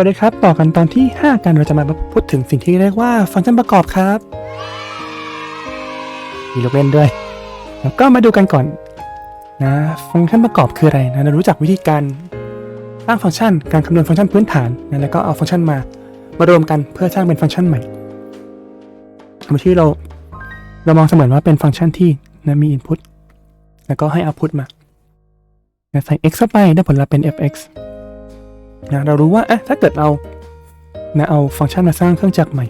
วัสดีครับ ต่อกันตอนที่ 5 กันเราจะมาพูดถึงสิ่งที่เรียกว่าฟังก์ชันประกอบครับ มีลูกเล่นด้วย แล้วก็มาดูกันก่อนนะฟังก์ชันประกอบคืออะไรนะเรารู้จักวิธีการสร้างฟังก์ชัน การคำนวณฟังก์ชันพื้นฐานนะแล้วก็เอาฟังก์ชันมามารวมกันเพื่อสร้างเป็นฟังก์ชันใหม่โดยที่เราเรามองเสมือนว่าเป็นฟังก์ชันที่นะมี input แล้วก็ให้ output มานะใส่ x เข้าไปได้ผลลัพธ์เป็น fx นะเรารู้ว่าอ๊ะถ้าเกิดเรานะเอาฟังก์ชันมาสร้างเครื่องจักรใหม่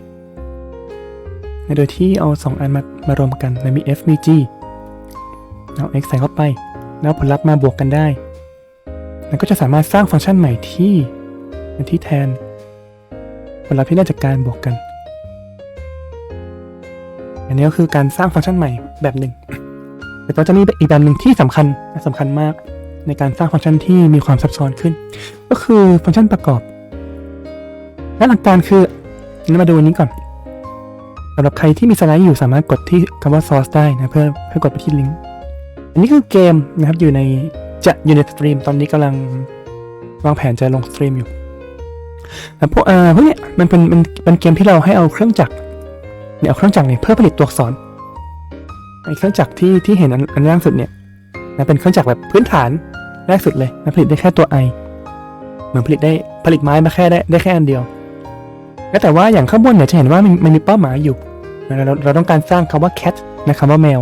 นะโดยที่เอา 2 อันมามารวมกันนะมี f มี g เอา x ใส่เข้าไป แล้วผลลัพธ์มาบวกกันได้แล้วก็จะสามารถสร้างฟังก์ชันใหม่ที่ที่แทน ผลลัพธ์ที่ได้จากการบวกกัน อันนี้ก็คือการสร้างฟังก์ชันใหม่แบบหนึ่ง แต่ก็จะมีอีกแบบหนึ่งที่สำคัญและสำคัญมากในการสร้างฟังก์ชันที่มีความซับซ้อนขึ้น ก็คือฟังก์ชันประกอบ และหลักการคือเรามาดูอันนี้ก่อนสำหรับใครที่มีสไลด์อยู่สามารถกดที่คำว่า source ได้นะเพื่อเพื่อกดไปที่ลิงก์อันนี้คือเกมนะครับอยู่ในจะอยู่ในสตรีมตอนนี้กำลังวางแผนจะลงสตรีมอยู่แล้วพวกเอ่อพวกเนี้ยมันเป็นมันเป็นเกมที่เราให้เอาเครื่องจักรเนี่ยเอาเครื่องจักรเนี่ยเพื่อผลิตตัวอักษรไอ้เครื่องจักรที่ที่เห็นอันอันล่างสุดเนี่ยนะเป็นเครื่องจักรแบบพื้นฐานแรกสุดเลยนะผลิตได้แค่ตัว i เหมือนผลิตได้ผลิตไม้มาแค่ได้ได้แค่อันเดียว แล้วแต่ว่าอย่างข้างบนเนี่ยจะเห็นว่ามันมันมีเป้าหมายอยู่เราเราเราต้องการสร้างคำว่า cat นะคำว่าแมว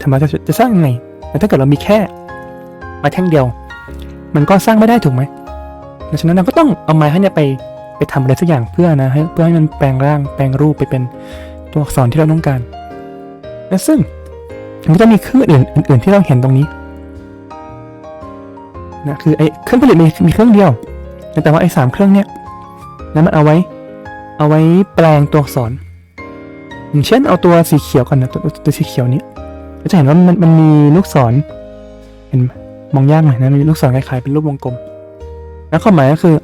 ทำไมจะจะสร้างยังไงแต่ถ้าเกิดเรามีแค่ไม้แท่งเดียว มันก็สร้างไม่ได้ถูกไหมดังนั้นเราก็ต้องเอาไม้ให้เนี่ยไปไปทำอะไรสักอย่างเพื่อนะให้เพื่อให้มันแปลงร่างแปลงรูปไปเป็นตัวอักษรที่เราต้องการ และซึ่งมันก็จะมีเครื่องอื่นอื่น ๆ ที่เราเห็นตรงนี้ นะคือไอ้เครื่องผลิตมีมีเครื่องเดียว แต่ว่าไอ้สามเครื่องเนี้ยนะมันเอาไว้ เอาไว้แปลงตัวอักษรอย่างเช่นเอาตัวสีเขียวก่อนนะตัวตัวสีเขียวนี้ก็จะเห็นว่ามันมันมีลูกศรเห็นมองยากหน่อยนะมีลูกศรคล้ายๆเป็นรูปวงกลม แล้วความหมายก็คือ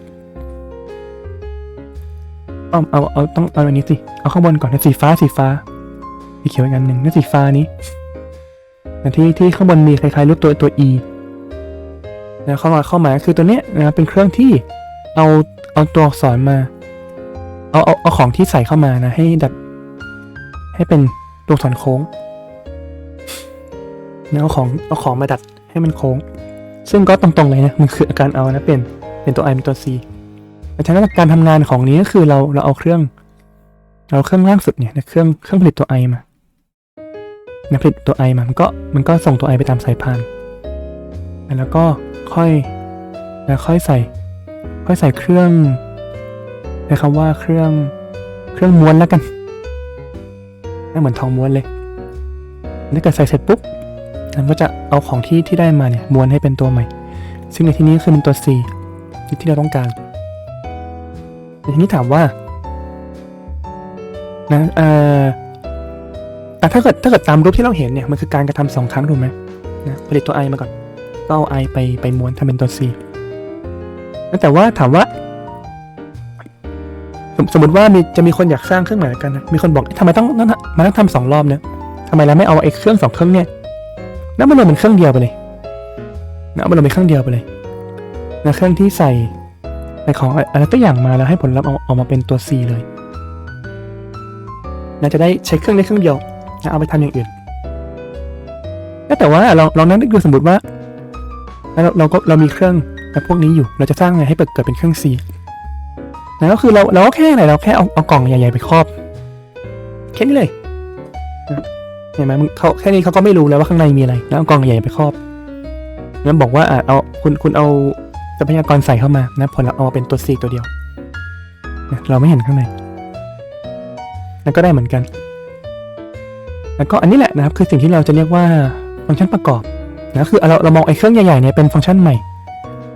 เอาเอาเอาต้องเอาอันนี้สิเอาข้างบนก่อนนะสีฟ้าสีฟ้าสีเขียวอีกอันหนึ่งนะสีฟ้านี้ที่ที่ข้างบนมีคล้ายๆรูปตัวตัว E นะเข้ามาเข้ามาคือตัวเนี้ยนะเป็นเครื่องที่เอาเอาตัวอักษรมา เอาเอาเอาของที่ใส่เข้ามานะ ให้ดัด ให้เป็นตัวอักษรโค้งนะเอาของเอาของมาดัดให้มันโค้ง ซึ่งก็ตรงๆเลยนะมันคืออาการเอานะเป็นเป็นตัว i เป็นตัว c แต่ฉะนั้นการทำงานของนี้ก็คือเราเราเอาเครื่อง เราเอาเครื่องล่างสุดเนี่ยนะเครื่องเครื่องผลิตตัว i มานะผลิตตัว i มามันก็มันก็ส่งตัว i ไปตามสายพาน แล้วก็ ค่อยแล้วค่อยใส่ ค่อยใส่เครื่องใช้คำว่าเครื่องเครื่องม้วนแล้วกันน่เหมือนทองม้วนเลยถ้าเกิดใส่เสร็จปุ๊บมันก็จะเอาของที่ที่ได้มาเนี่ยม้วนให้เป็นตัวใหม่ ซึ่งในที่นี้คือเป็นตัว C ที่ที่เราต้องการแต่ทีนี้ถามว่านะเอ่อแต่ถ้าเกิดถ้าเกิดตามรูปที่เราเห็นเนี่ยมันคือการกระทำสองครั้งถูกไหมนะผลิตตัว i มาก่อน ก็เอา i ไปไปม้วนทำเป็นตัว c แต่ว่าถามว่า สมสมติว่ามีจะมีคนอยากสร้างเครื่องหมายกันนะมีคนบอกทำไมต้องต้องมาต้องทำสองรอบเนี่ยทำไมเราไม่เอาไอ้เครื่องสองเครื่องเนี่ยแล้วมันรวมเป็นเครื่องเดียวไปเลยนะเอามันรวมเป็นเครื่องเดียวไปเลยนะเครื่องที่ใส่ในของอะไรตัวอย่างมาแล้วให้ผลลัพธ์เอาออกมาเป็นตัว C เลยนะจะได้ใช้เครื่องได้เครื่องเดียวนะเอาไปทำอย่างอื่นแล้วแต่ว่าเราเรานั่งนึกดูสมมติว่า แล้วเราก็เรามีเครื่องแบบพวกนี้อยู่ เราจะสร้างไงให้เกิดเป็นเครื่อง C นะก็คือเราเราก็แค่ไหนเราแค่เอาเอากล่องใหญ่ๆไปครอบแค่นี้เลยเห็นไหมมึงเขาแค่นี้เขาก็ไม่รู้แล้วว่าข้างในมีอะไร แล้วเอากล่องใหญ่ไปครอบงั้นบอกว่าอะเอาคุณคุณเอาทรัพยากรใส่เข้ามานะผลลัพธ์เอามาเป็นตัว C ตัวเดียวนะเราไม่เห็นข้างในแล้วก็ได้เหมือนกัน แล้วก็อันนี้แหละนะครับคือสิ่งที่เราจะเรียกว่าฟังก์ชันประกอบ นะคือเราเรามองไอ้เครื่องใหญ่ๆเนี่ยเป็นฟังก์ชันใหม่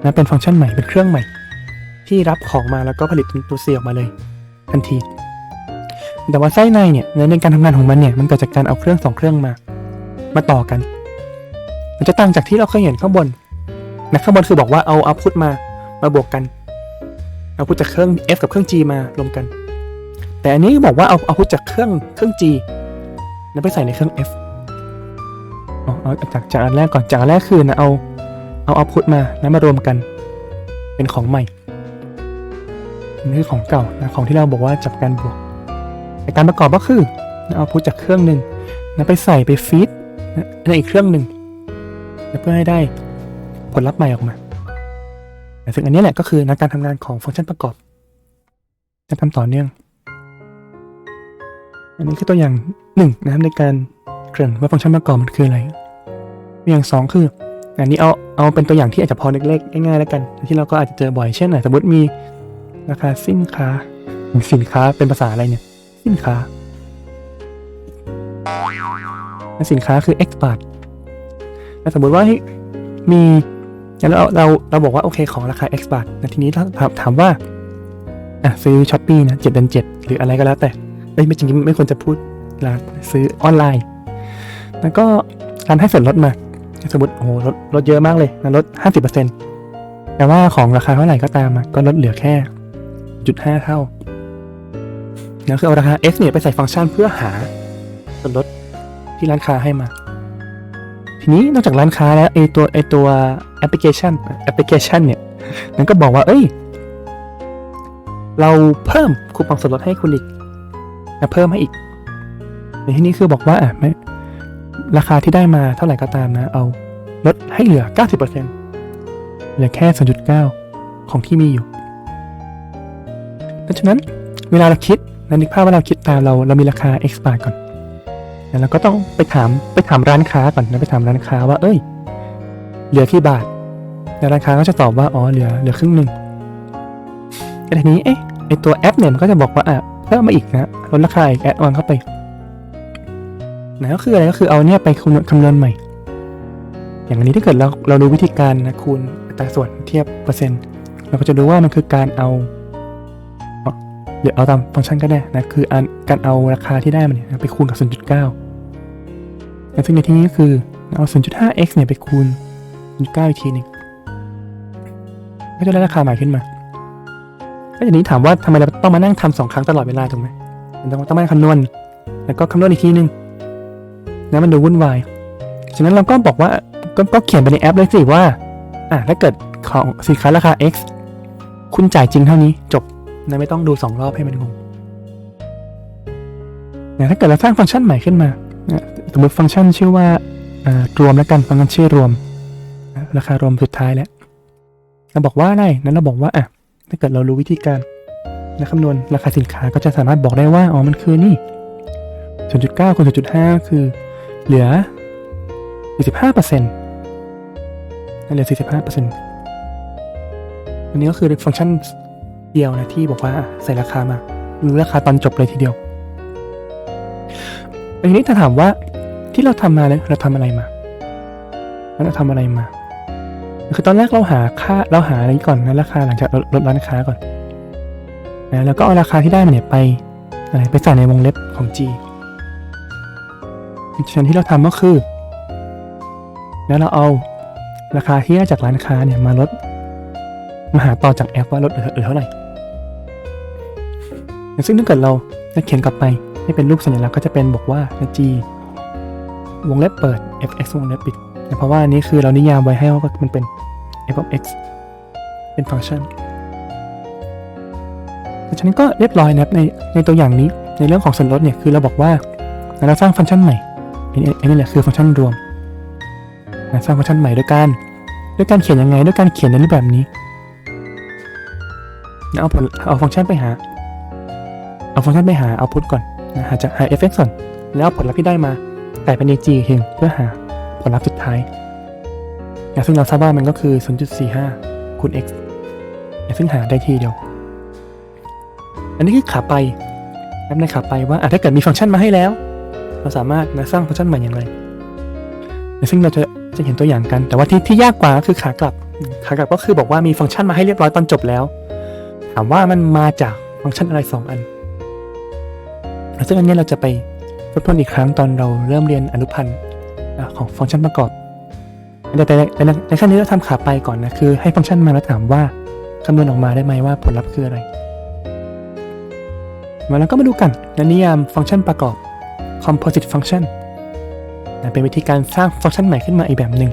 นะเป็นฟังก์ชันใหม่เป็นเครื่องใหม่ ที่รับของมาแล้วก็ผลิตเป็นตัว C ออกมาเลยทันที แต่ว่าไส้ในเนี่ยในการทำงานของมันเนี่ยมันเกิดจากการเอาเครื่องสองเครื่องมา มาต่อกัน มันจะต่างจากที่เราเคยเห็นข้างบนนะข้างบนคือบอกว่าเอาเอาพุทมามาบวกกันเอาพุทจากเครื่อง F กับเครื่อง G มารวมกัน แต่อันนี้บอกว่าเอาเอาพุทจากเครื่องเครื่อง G แล้วไปใส่ในเครื่อง F อ๋อเอาจากจากอันแรกก่อนจากอันแรกคือนะเอาเอาเอาพุทมาแล้วมารวมกัน เป็นของใหม่นี่คือของเก่านะของที่เราบอกว่าจับการบวกแต่การประกอบก็คือนะเอาพุทจากเครื่องหนึ่งนะไปใส่ไปฟีดนะในอีกเครื่องหนึ่งนะเพื่อให้ได้ผลลัพธ์ใหม่ออกมานะซึ่งอันนี้แหละก็คือนะการทำงานของฟังก์ชันประกอบจะทำต่อเนื่อง อันนี้คือตัวอย่างหนึ่งนะครับในการ เกริ่นว่าฟังก์ชันประกอบมันคืออะไร อย่างสองคือ อันนี้เอาเอาเป็นตัวอย่างที่อาจจะพอเล็กๆง่ายๆแล้วกัน ที่เราก็อาจจะเจอบ่อยเช่นสมมติมีราคาสินค้า สินค้าเป็นภาษาอะไรเนี่ย สินค้าสินค้าคือ X บาทแล้วสมมติว่ามีแล้วเราเราเราบอกว่าโอเคของราคา X บาทแต่ทีนี้ถ้าถามถามว่าอะซื้อช้อปปี้นะเจ็ดเดือนเจ็ดหรืออะไรก็แล้วแต่เอ้ยไม่จริงๆไม่ควรจะพูดละซื้อออนไลน์ แล้วก็การให้ส่วนลดมา สมมติโอ้โหลดลดเยอะมากเลยนะลดห้าสิบเปอร์เซ็นต์แต่ว่าของราคาเท่าไหร่ก็ตามก็ลดเหลือแค่จุดห้าเท่าแล้วคือเอาราคา x เนี่ยไปใส่ฟังก์ชันเพื่อหาส่วนลดที่ร้านค้าให้มา ทีนี้นอกจากร้านค้าแล้วไอตัวไอตัวแอปพลิเคชันแอปพลิเคชันเนี่ยมันก็บอกว่า เอ้ย เราเพิ่มคูปองส่วนลดให้คุณอีกเพิ่มให้อีกในที่นี้คือบอกว่าอะไม่ ราคาที่ได้มาเท่าไหร่ก็ตามนะ เอาลดให้เหลือ 90%เหลือแค่ 0.9 ของที่มีอยู่ดังนั้นเวลาเราคิดนะนึกภาพว่าเราคิดตามเราเรามีราคา X บาทก่อนแล้วเราก็ต้องไปถามไปถามร้านค้าก่อนนะไปถามร้านค้าว่า เอ้ย เหลือกี่บาทแล้วร้านค้าก็จะตอบว่า อ๋อ เหลือ เหลือครึ่งหนึ่งแต่ทีนี้ เอ๊ะ ไอตัวแอปเนี่ยมันก็จะบอกว่า อะ เพิ่มมาอีกนะ ลดราคาอีกแอดออนเข้าไป นะก็คืออะไรก็คือเอาเนี่ยไปคำนวณคำนวณใหม่ อย่างอันนี้ถ้าเกิดเราเรารู้วิธีการนะคูณอัตราส่วนเทียบเปอร์เซ็นต์เราก็จะดูว่ามันคือการเอาเอาเดี๋ยวเอาตามฟังก์ชันก็ได้นะคือการเอาราคาที่ได้มันเนี่ยไปคูณกับ 0.9และซึ่งในที่นี้ก็คือเอา 0.5x เนี่ยไปคูณ 0.9 อีกทีหนึ่งก็จะได้ราคาใหม่ขึ้นมาแล้วทีนี้ถามว่าทำไมเราต้องมานั่งทำสองครั้งตลอดเวลาถูกไหมมันต้องต้องมาคำนวณ แล้วก็คำนวณอีกทีหนึ่ง นะมันดูวุ่นวาย ฉะนั้นเราก็บอกว่าก็ก็เขียนไปในแอปเลยสิว่า อะถ้าเกิดของสินค้าราคา X คุณจ่ายจริงเท่านี้จบนะไม่ต้องดูสองรอบให้มันงงนะถ้าเกิดเราสร้างฟังก์ชันใหม่ขึ้นมา สมมติฟังก์ชันชื่อว่ารวมแล้วกันฟังก์ชันชื่อรวม ราคารวมสุดท้ายแล้วเราบอกว่าอะไรนั้นเราบอกว่าอะถ้าเกิดเรารู้วิธีการนะคำนวณราคาสินค้าก็จะสามารถบอกได้ว่า อ๋อ มันคือนี่ 0.9คูณ0.5 คือ เหลือ 45เปอร์เซ็นต์เหลือ 45เปอร์เซ็นต์อันนี้ก็คือฟังก์ชันเดียวนะที่บอกว่าใส่ราคามาหรือราคาตอนจบเลยทีเดียวทีนี้ถ้าถามว่าที่เราทำมาเนี่ยเราทำอะไรมาเราทำอะไรมา คือตอนแรกเราหาค่าเราหาอะไรก่อนนะราคาหลังจากลดร้านค้าก่อนนะแล้วก็เอาราคาที่ได้มาเนี่ยไปอะไรไปใส่ในวงเล็บของ G ฉะนั้นที่เราทำก็คือ แล้วเราเอาราคาที่ได้จากร้านค้าเนี่ยมาลดมาหาต่อจากแอปว่าลดเหลือเท่าไหร่ซึ่งถ้าเกิดเราจะเขียนกลับไปให้เป็นรูปสัญลักษณ์ก็จะเป็นบอกว่า g วงเล็บเปิด fx วงเล็บปิดเพราะว่าอันนี้คือเรานิยามไว้ให้ว่ามันเป็น f of x เป็นฟังก์ชันดังนั้นก็เรียบร้อยนะครับในในตัวอย่างนี้ในเรื่องของส่วนลดเนี่ยคือเราบอกว่าเราสร้างฟังก์ชันใหม่ อันนี้แหละคือฟังก์ชันรวมนะสร้างฟังก์ชันใหม่ด้วยการด้วยการเขียนยังไงด้วยการเขียนในรูปแบบนี้นะเอาผลเอาฟังก์ชันไปหา เอาฟังก์ชันไปหาเอาพุทก่อนนะหาจากหาเอฟเฟกต์ก่อนแล้วเอาผลลัพธ์ที่ได้มาแต่เป็นใน G เองเพื่อหาผลลัพธ์สุดท้ายนะซึ่งเราทราบว่ามันก็คือ 0.45 คูณ x นะซึ่งหาได้ทีเดียว อันนี้คือขาไปนับในขาไปว่าถ้าเกิดมีฟังก์ชันมาให้แล้ว เราสามารถนะสร้างฟังก์ชันใหม่อย่างไร ซึ่งเราจะจะเห็นตัวอย่างกัน แต่ว่าที่ที่ยากกว่าก็คือขากลับ ขากลับก็คือบอกว่ามีฟังก์ชันมาให้เรียบร้อยตอนจบแล้ว ถามว่ามันมาจากฟังก์ชันอะไร 2 อัน ซึ่งอันนี้เราจะไปทบทวนอีกครั้งตอนเราเริ่มเรียนอนุพันธ์ของฟังก์ชันประกอบ แต่แต่แต่ในขั้นนี้เราทำขาไปก่อนนะ คือให้ฟังก์ชันมาแล้วถามว่าคำนวณออกมาได้ไหมว่าผลลัพธ์คืออะไร มาแล้วก็มาดูกันนนิยามฟังก์ชันประกอบ composite function นะเป็นวิธีการสร้างฟังก์ชันใหม่ขึ้นมาอีกแบบหนึ่ง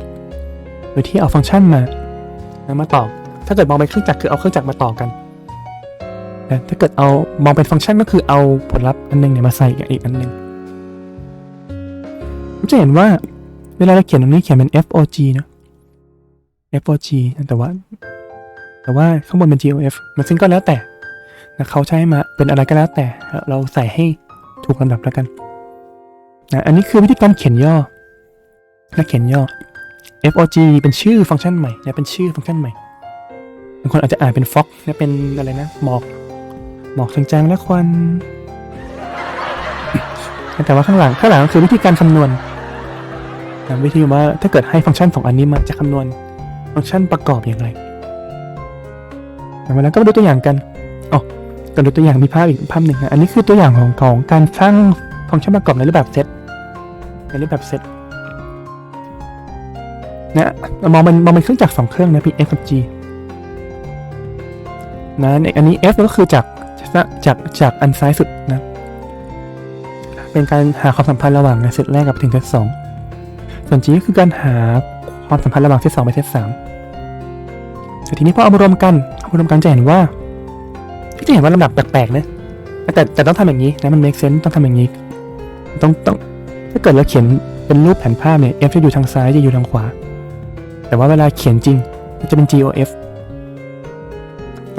โดยที่เอาฟังก์ชันมานะมาต่อ ถ้าเกิดมองไปเครื่องจักรคือเอาเครื่องจักรมาต่อกันแต่ถ้าเกิดเอามองเป็นฟังก์ชันก็คือเอาผลลัพธ์อันหนึงเนี่ยมาใส่กับอีกอันหนึ่งจะเห็นว่าเวลาเราเขียนตรงนี้เขียนเป็น FOG เนอะ FOG แต่ว่า แต่ว่าข้างบนเป็น GOF มันซึ่งก็แล้วแต่นะเขาใช้มาเป็นอะไรก็แล้วแต่เราใส่ให้ถูกลำดับแล้วกัน นะอันนี้คือวิธีการเขียนย่อและเขียนย่อ FOG เป็นชื่อฟังก์ชันใหม่นะเป็นชื่อฟังก์ชันใหม่บางคนอาจจะอ่านเป็น fog นะเป็นอะไรนะหมอกหมอกจางๆและควันแต่ว่าข้างหลังข้างหลังคือวิธีการคำนวณนะวิธีว่าถ้าเกิดให้ฟังก์ชันสองอันนี้มาจะคำนวณฟังก์ชันประกอบอย่างไรแล้วก็มาดูตัวอย่างกันอ๋อก่อนดูตัวอย่างมีภาพอีกภาพหนึ่งนะอันนี้คือตัวอย่างของของการสร้างฟังก์ชันประกอบในรูปแบบเซต ในรูปแบบเซตนะมองมันมองเป็นเครื่องจักรสองเครื่องนะพี่ F กับ G นะอันนี้ F ก็คือจากจากจากอันซ้ายสุดนะ เป็นการหาความสัมพันธ์ระหว่างเซตแรกกับถึงเซตสองส่วน G ก็คือการหาความสัมพันธ์ระหว่างเซตสองไปเซตสามแต่ทีนี้พอเอามารวมกันเอามารวมกันจะเห็นว่าที่จะเห็นว่าลำดับแปลกๆนะแต่แต่ต้องทำอย่างนี้นะมัน make sense ต้องทำอย่างนี้ ต้องต้อง ถ้าเกิดเราเขียนเป็นรูปแผนภาพเนี่ย F จะอยู่ทางซ้าย จะอยู่ทางขวา แต่ว่าเวลาเขียนจริงมันจะเป็น GOF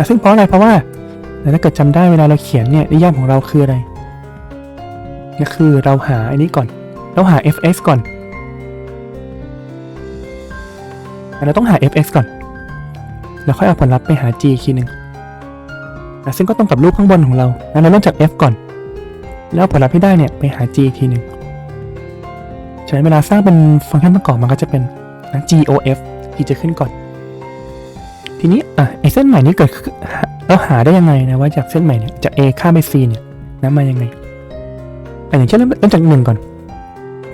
ซึ่งเพราะอะไร เพราะว่าถ้าเกิดจำได้เวลาเราเขียนเนี่ยนิยามของเราคืออะไรก็คือเราหาอันนี้ก่อน เราหา fx ก่อน เราต้องหา fx ก่อน แล้วค่อยเอาผลลัพธ์ไปหา g อีกทีหนึ่งซึ่งก็ต้องกับรูปข้างบนของเราแล้วเราเริ่มจาก f ก่อน แล้วผลลัพธ์ที่ได้เนี่ยไปหา g อีกทีหนึ่ง ฉะนั้นเวลาสร้างเป็นฟังก์ชันประกอบมันก็จะเป็นนะ gof ที่จะขึ้นก่อน ทีนี้อะไอเส้นใหม่นี้เกิดเราหาได้ยังไงนะว่าจากเส้นใหม่เนี่ยจาก a ข้ามไป c เนี่ยนะมายังไงอันอย่างเช่นเริ่มจากหนึ่งก่อน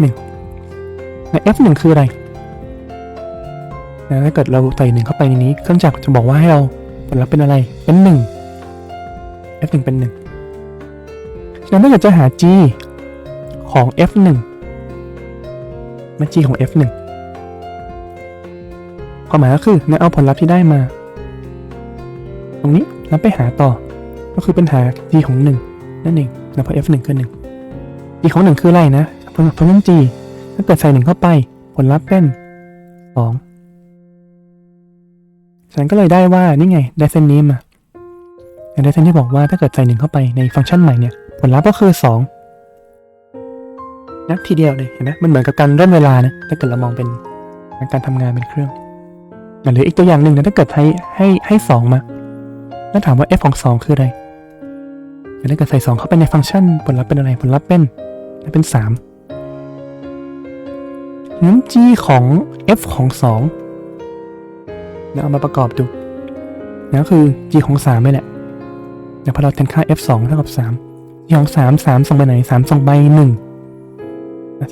หนึ่งใน f หนึ่งคืออะไรนะถ้าเกิดเราใส่หนึ่งเข้าไปในนี้ เครื่องจักรจะบอกว่าให้เราผลลัพธ์เป็นอะไรเป็นหนึ่ง f หนึ่งเป็นหนึ่งฉะนั้นถ้าเกิดจะหา g ของ f หนึ่ง มา g ของ f หนึ่งความหมายก็คือนะเอาผลลัพธ์ที่ได้มา ตรงนี้แล้วไปหาต่อ ก็คือเป็นหา g ของหนึ่งนั่นเองนะเพราะ f หนึ่งคือหนึ่ง g ของหนึ่งคืออะไรนะฟังก์ชัน g ถ้าเกิดใส่หนึ่งเข้าไปผลลัพธ์เป็นสองฉันก็เลยได้ว่านี่ไงได้เส้นนี้มาได้เส้นที่บอกว่าถ้าเกิดใส่หนึ่งเข้าไปในฟังก์ชันใหม่เนี่ยผลลัพธ์ก็คือสอง นะทีเดียวเลยเห็นไหมมันเหมือนกับการเล่นเวลานะถ้าเกิดเรามองเป็นการทำงานเป็นเครื่องหรืออีกตัวอย่างหนึ่งนะถ้าเกิดให้ให้ให้สองมาแล้วถามว่า f ของสองคืออะไรถ้าเกิดใส่สองเข้าไปในฟังก์ชันผลลัพธ์เป็นอะไรผลลัพธ์เป็นเป็นสามงั้น g ของ f ของสองนะเอามาประกอบดูนะก็คือ g ของสามนี่แหละเดี๋ยวพอเราแทนค่า f สองเท่ากับสาม g ของสามสามส่งไปไหนสามส่งไปหนึ่ง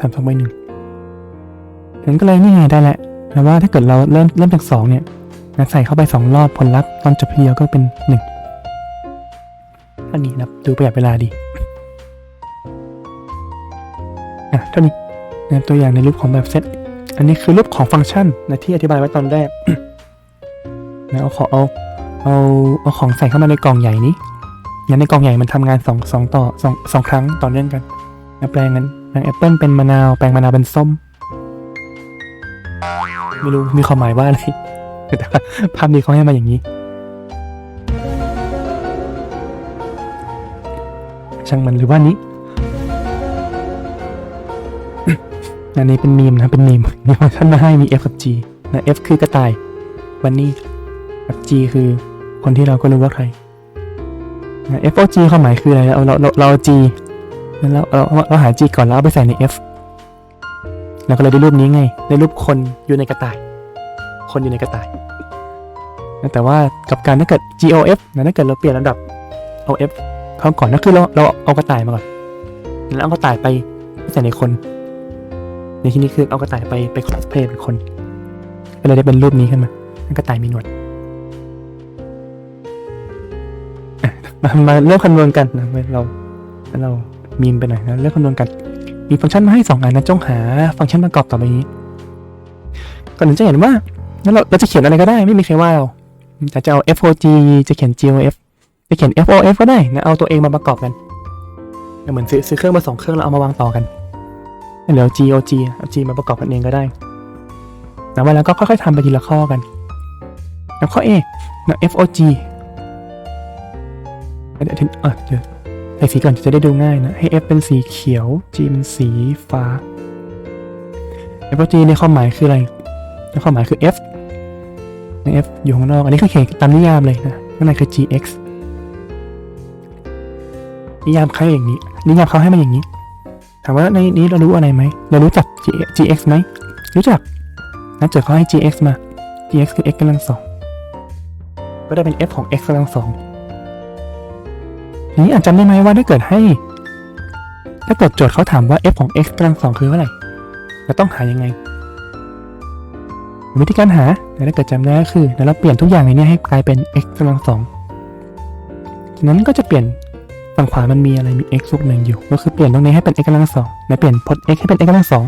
สามส่งไปหนึ่งงั้นก็เลยนี่ไงได้แหละนะว่าถ้าเกิดเราเริ่มเริ่มจากสองเนี่ยนะใส่เข้าไปสองรอบผลลัพธ์ตอนจบทีเดียวก็เป็นหนึ่งอันนี้นะดูประหยัดเวลาดีอะเท่านี้นะตัวอย่างในรูปของแบบเซตอันนี้คือรูปของฟังก์ชันนะที่อธิบายไว้ตอนแรกนะเอาขอเอาเอาเอาของใส่เข้ามาในกล่องใหญ่นี้งั้นในกล่องใหญ่มันทำงานสองสองต่อสองสองครั้งต่อเนื่องกันนะแปลงกัน แปลงแอปเปิลเป็นมะนาว แปลงมะนาวเป็นส้ม ไม่รู้มีความหมายว่าอะไร แต่ว่าภาพนี้เขาให้มาอย่างนี้ ช่างมันหรือว่านี้ อันนี้เป็นมีมนะเป็นมีมมีฟังก์ชันมาให้มี f กับ g นะ f คือกระต่าย วันนี้กับ g คือคนที่เราก็รู้ว่าใครนะ f กับ g ความหมายคืออะไร เราเราเราเราเอา g แล้วเราเราเราหา g ก่อนแล้วเอาไปใส่ใน f แล้วก็เลยได้รูปนี้ไง ได้รูปคนอยู่ในกระต่าย คนอยู่ในกระต่าย แต่ว่ากับการถ้าเกิด GOF นะถ้าเกิดเราเปลี่ยนลำดับเอา F เข้าก่อนนั่นคือเราเราเอากระต่ายมาก่อน แล้วเอากระต่ายไปใส่ในคน ในที่นี้คือเอากระต่ายไปไปคอสเพลย์เป็นคน ก็เลยได้เป็นรูปนี้ขึ้นมานกระต่ายมีหนวดมามาเริ่มคำนวณกันนะเราเรา มีมไปหน่อยนะเริ่มคำนวณกัน มีฟังก์ชันมาให้สองอันนะจงหาฟังก์ชันประกอบต่อไปนี้ ก่อนอื่นจะเห็นว่าเราเราจะเขียนอะไรก็ได้ไม่มีใครว่าเราแต่จะเอา FOG จะเขียน GOF จะเขียน FOF ก็ได้นะเอาตัวเองมาประกอบกันเหมือนซื้อซื้อเครื่องมาสองเครื่องแล้วเอามาวางต่อกันแล้วเดี๋ยว GOG เอา G มาประกอบกันเองก็ได้นะว่าแล้วก็ค่อยๆทำไปทีละข้อกันแล้วข้อ A นะ FOG เดี๋ยวเอ่อเดี๋ยว ใส่สีก่อนจะได้ดูง่ายนะ ให้ F เป็นสีเขียว G เป็นสีฟ้า FOG ในความหมายคืออะไรในความหมายคือ F ใน F อยู่ข้างนอก อันนี้คือเขียนตามนิยามเลยนะข้างในคือ GX นิยามเขาอย่างนี้ นิยามเขาให้มันอย่างนี้ ถามว่าในนี้เรารู้อะไรไหม เรารู้จัก gx ไหม รู้จักนะเจอเขาให้ GX มา GX คือ x กำลังสอง ก็ได้เป็น f ของ x กำลังสอง นี้อาจจำได้ไหมว่าถ้าเกิดให้ ถ้าเกิดโจทย์เขาถามว่า f ของ x กำลังสองคือเท่าไหร่เราต้องหายังไง วิธีการหาแต่ถ้าเกิดจำได้ก็คือเราเปลี่ยนทุกอย่างในนี้ให้กลายเป็น x กำลังสองนั้นก็จะเปลี่ยนฝั่งขวามันมีอะไรมี x บวกหนึ่งอยู่ ก็คือเปลี่ยนตรงนี้ให้เป็น x กำลังสองและเปลี่ยนพจน์ x ให้เป็น x กำลังสอง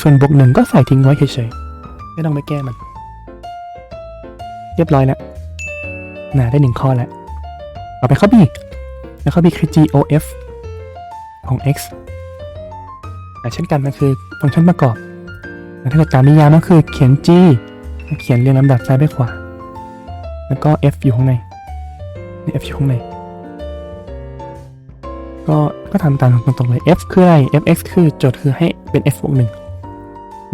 ส่วนบวกหนึ่งก็ใส่ทิ้งไว้เฉยๆ ไม่ต้องไปแก้มัน เรียบร้อยแล้วน่าได้หนึ่งข้อแล้ว ต่อไปข้อ b แล้วข้อ b คือ gof ของ x อ่เช่นกันมันคือฟังก์ชันประกอบแล้วถ้าเกิดตามนิยามก็คือเขียน g เขียนเรียงลำดับซ้ายไปขวา แล้วก็ f อยู่ข้างในนี่ f อยู่ข้างใน ก็ก็ทำตามตรงๆเลย f คืออะไร fx คือโจทย์คือให้เป็น f บวกหนึ่ง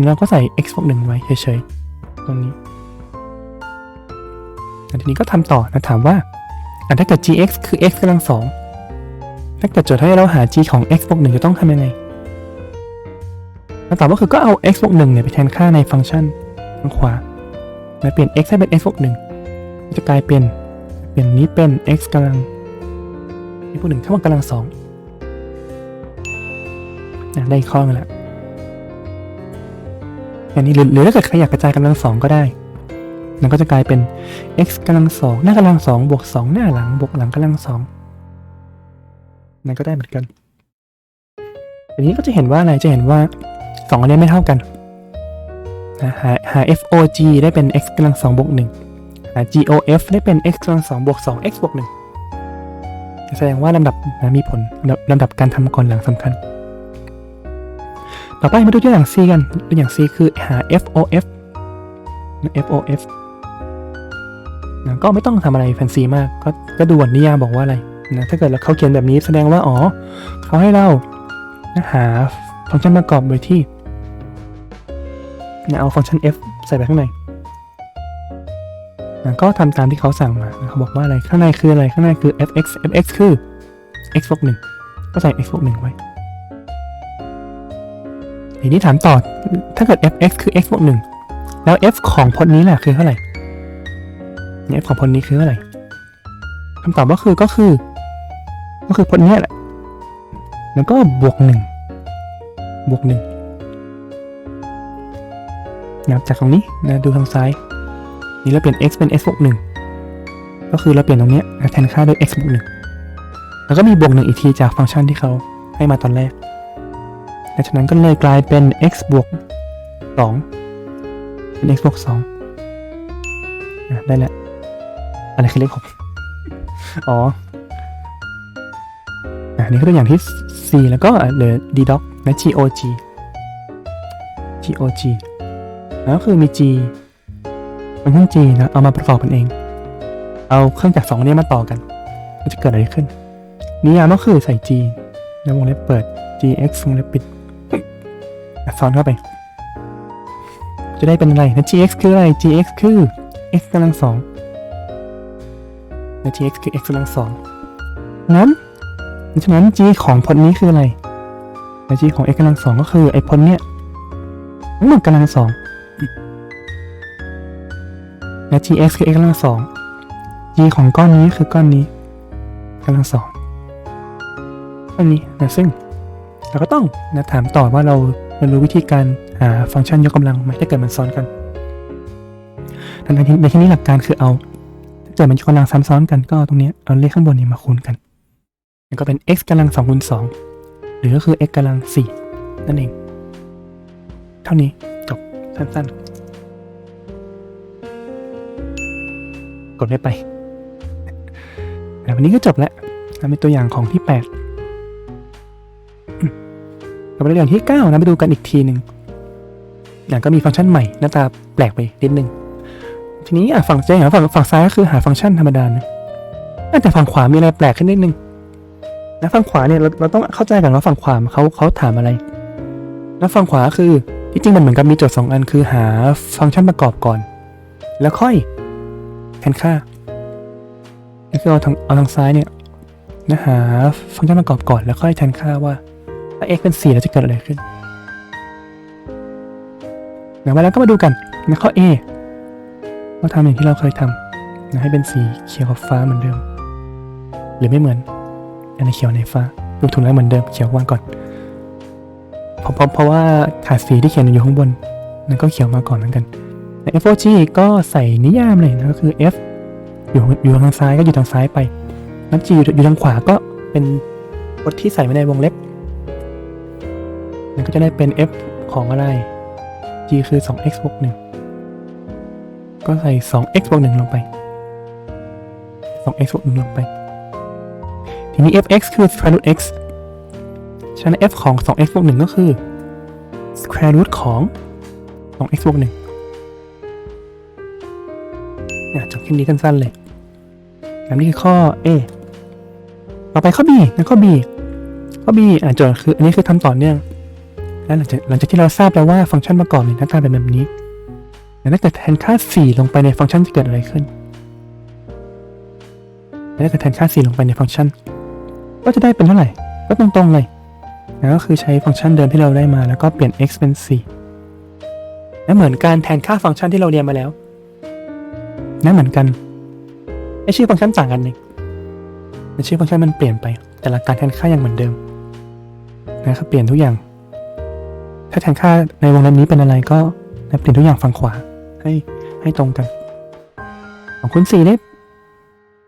เราก็ใส่ x บวกหนึ่งไว้เฉยๆ ตรงนี้แล้วทีนี้ก็ทำต่อนะถามว่าถ้าเกิด gx คือ x กำลังสอง ถ้าเกิดโจทย์ให้เราหา g ของ x บวกหนึ่งจะต้องทำยังไงคำตอบก็คือก็เอา x บวกหนึ่งเนี่ยไปแทนค่าในฟังก์ชันทางขวา แล้วเปลี่ยน x ให้เป็น x บวกหนึ่งจะกลายเป็นเปลี่ยนนี้เป็น x กำลัง x บวกหนึ่งเท่ากับกำลังสองได้ข้อนึงแล้วอย่างนี้หรือหรือถ้าเกิดใครอยากกระจายกำลังสองก็ได้มันก็จะกลายเป็น x กำลังสองหน้ากำลังสองบวกสองหน้าหลังบวกหลังกำลังสอง นั่นก็ได้เหมือนกันทีนี้ก็จะเห็นว่าอะไรจะเห็นว่าสองอันนี้ไม่เท่ากันนะหาหา FOG ได้เป็น x กำลังสองบวกหนึ่งหา GOF ได้เป็น x กำลังสองบวกสอง x บวกหนึ่งแสดงว่าลำดับนะมีผลลำลำดับการทำก่อนหลังสำคัญ ต่อไปมาดูตัวอย่าง C กันตัวอย่าง C คือหา FOF นะ FOF นะก็ไม่ต้องทำอะไรแฟนซีมาก ก็ก็ดูวันนิยามบอกว่าอะไร นะถ้าเกิดเราเขาเขียนแบบนี้แสดงว่าอ๋อเขาให้เรานะหาฟังก์ชันประกอบโดยที่นะเอาฟังก์ชัน f ใส่ไปข้างในนะก็ทำตามที่เขาสั่งมานะเขาบอกว่าอะไรข้างในคืออะไรข้างในคือ fx fx คือ x บวกหนึ่งก็ใส่ x บวกหนึ่งไว้ทีนี้ถามต่อถ้าเกิด fx คือ x บวกหนึ่งแล้ว f ของพจน์นี้แหละคือเท่าไหร่เนี่ย f ของพจน์นี้คือเท่าไหร่คำตอบก็คือก็คือ ก็คือพจน์นี้แหละ แล้วก็บวกหนึ่งบวกหนึ่งนับจากตรงนี้นะดูทางซ้าย นี่เราเปลี่ยน x เป็น x บวกหนึ่งก็คือเราเปลี่ยนตรงนี้แทนค่าด้วย x บวกหนึ่งแล้วก็มีบวกหนึ่งอีกทีจากฟังก์ชันที่เขาให้มาตอนแรกและฉะนั้นก็เลยกลายเป็น x บวกสองเป็น x บวกสองอะได้แล้ว อะไรคือเลขหกอ๋อ อะนี่ก็ตัวอย่างที่ C แล้วก็เหลือ d doc และ GOG GOG แล้วคือมี G ฟังก์ชัน G นะเอามาประกอบกันเอง เอาเครื่องจักรสองอันนี้มาต่อกันมันจะเกิดอะไรขึ้น นิยามก็คือใส่ G แล้ววงเล็บเปิด GX วงเล็บปิดอะซ้อนเข้าไป จะได้เป็นอะไรนะ GX คืออะไร GX คือ x กำลังสองและ gx คือ x กำลังสองนั้น นฉะนั้น g ของพจน์นี้คืออะไรและ g ของ x กำลังสองก็คือไอ้พจน์เนี้ยทั้งกำลังสองและ gx คือ x กำลังสอง g ของก้อนนี้คือก้อนนี้กำลังสองก้อนนี้นะซึ่งเราก็ต้องนะถามต่อว่าเราเรารู้วิธีการหาฟังก์ชันยกกำลังไหมถ้าเกิดมันซ้อนกันในที่นี้หลักการคือเอาถ้าเกิดมันยกกำลังซ้ำซ้อนกันก็ตรงนี้เอาเลขข้างบนนี้มาคูณกัน ก็เป็น x กำลังสองคูณสองหรือก็คือ x กำลังสี่นั่นเอง เท่านี้จบสั้นๆ กดไม่ไปแต่วันนี้ก็จบแล้วนะเป็นตัวอย่างของที่แปดอืมต่อไปตัวอย่างที่เก้านะไปดูกันอีกทีหนึ่งอย่างก็มีฟังก์ชันใหม่หน้าตาแปลกไปนิดนึง ทีนี้อะฝั่งเจ๊หาฝั่งฝั่งซ้ายก็คือหาฟังก์ชันธรรมดานะอะแต่ฝั่งขวามีอะไรแปลกขึ้นนิดนึง นะฝั่งขวาเนี่ยเราเราต้องเข้าใจกันว่าฝั่งขวาเขาเขาถามอะไรแล้วฝั่งขวาคือที่จริงมันเหมือนกับมีโจทย์สองอันคือหาฟังก์ชันประกอบก่อน แล้วค่อยแทนค่านี่คือเอาทางเอาทางซ้ายเนี่ยนะหาฟังก์ชันประกอบก่อนแล้วค่อยแทนค่าว่าถ้า x เป็น4แล้วจะเกิดอะไรขึ้นเดี๋ยวมาแล้วก็มาดูกันนะข้อ A เราทำอย่างที่เราเคยทำนะให้เป็นสีเขียวกับฟ้าเหมือนเดิม หรือไม่เหมือน อันในเขียวในฟ้าดูถูกแล้วเหมือนเดิมเขียววางก่อนเพราะเพราะเพราะว่าขาดสีที่เขียนอยู่ข้างบนนั่นก็เขียวมาก่อนเหมือนกันใน F4G ก็ใส่นิยามเลยนะก็คือ F อยู่อยู่ทางซ้ายก็อยู่ทางซ้ายไปแล้ว G อยู่อยู่ทางขวาก็เป็นบทที่ใส่ไว้ในวงเล็บนั่นก็จะได้เป็น F ของอะไร G คือ 2x บวก1ก็ใส่ 2x บวก1ลงไป 2x บวก1ลงไป ทีนี้ fx คือ square root x ฉะนั้น f ของ 2x บวก1ก็คือ square root ของ 2x บวก1เนี่ยจบแค่นี้สั้นๆเลยอันนี้คือข้อ A ต่อไปข้อ B นะข้อ B ข้อ B อ่าโจทย์คือ อันนี้คือทำต่อเนื่องแล้วหลังจากหลังจากที่เราทราบแล้วว่าฟังก์ชันประกอบเนี่ยหน้าตาเป็นแบบนี้แล้วถ้าเกิดแทนค่า 4 ลงไปในฟังก์ชันจะเกิดอะไรขึ้น แล้วถ้าเกิดแทนค่า 4 ลงไปในฟังก์ชัน ก็จะได้เป็นเท่าไหร่ ก็ตรงๆเลยนะก็คือใช้ฟังก์ชันเดิมที่เราได้มาแล้วก็เปลี่ยน x เป็น 4และเหมือนการแทนค่าฟังก์ชันที่เราเรียนมาแล้วนั่นเหมือนกันไอชื่อฟังก์ชันต่างกันเองแต่ชื่อฟังก์ชันมันเปลี่ยนไป แต่หลักการแทนค่ายังเหมือนเดิมนะครับเปลี่ยนทุกอย่าง ถ้าแทนค่าในวงเล็บนี้เป็นอะไรก็นะเปลี่ยนทุกอย่างฝั่งขวาให้ให้ตรงกันของคุณสี่ได้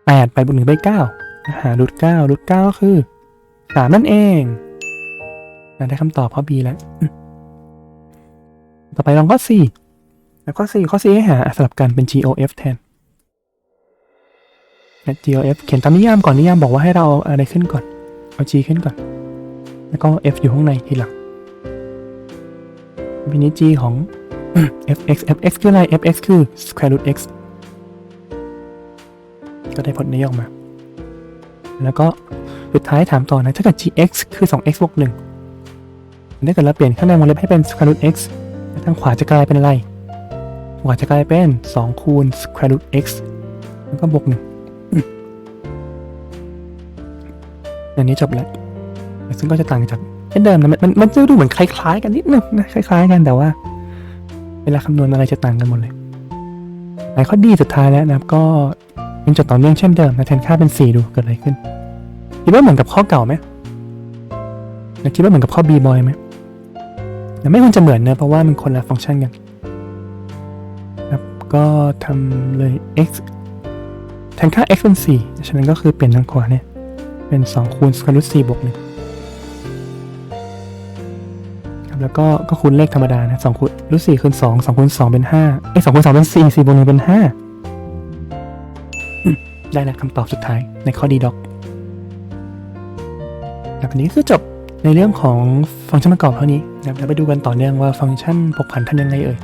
แปดไปบวกหนึ่งไปเก้า หารูทเก้ารูทเก้าก็คือสามนั่นเองนะได้คำตอบข้อ B แล้ว ต่อไปลองข้อ C แล้วข้อ C ข้อ C ให้หาสลับกันเป็น GOF แทนนะ GOF เขียนตามนิยามก่อนนิยามบอกว่าให้เราเอาอะไรขึ้นก่อน เอา G ขึ้นก่อน แล้วก็ F อยู่ข้างในทีหลังทีนี้ G ของ fx fx คืออะไร fx คือ square root x ก็ได้ผลนี้ออกมา แล้วก็สุดท้ายถามต่อนะถ้าเกิด gx คือ 2x บวก1ถ้าเกิดเราเปลี่ยนข้างในวงเล็บให้เป็น square root x ทางขวาจะกลายเป็นอะไรขวาจะกลายเป็น 2 คูณ square root x แล้วก็บวก1อันนี้จบแล้ว ซึ่งก็จะต่างจากเช่นเดิมนะมันมันมันจะดูเหมือนคล้าย ๆ กันนิดนึงนะคล้าย ๆ กันแต่ว่า เวลาคำนวณอะไรจะต่างกันหมดเลยหลายข้อดีสุดท้ายแล้วนะครับก็ เป็นจดต่อเนื่องเช่นเดิมนะแทนค่าเป็น 4 ดูเกิดอะไรขึ้นคิดว่าเหมือนกับข้อเก่าไหมนะคิดว่าเหมือนกับข้อ b boy ไหมแต่ไม่ควรจะเหมือนนะเพราะว่ามันคนละฟังก์ชันกันครับก็ทำเลย x แทนค่า x เป็น4ฉะนั้นก็คือเปลี่ยนทางขวาเนี่ย เป็น 2 คูณ square root 4บวก1ครับแล้วก็ก็คูณเลขธรรมดานะ2คูณรูท4คูณ2 2คูณ2เป็น5เอ้ย2คูณ2เป็น4 4บวก1เป็น5อืม ได้แล้วคำตอบสุดท้ายในข้อดีด็อกแบบนี้คือจบในเรื่องของฟังก์ชันประกอบเท่านี้นะครับแล้วไปดูกันต่อเนื่องว่าฟังก์ชันผกผันทำยังไงเอ่ย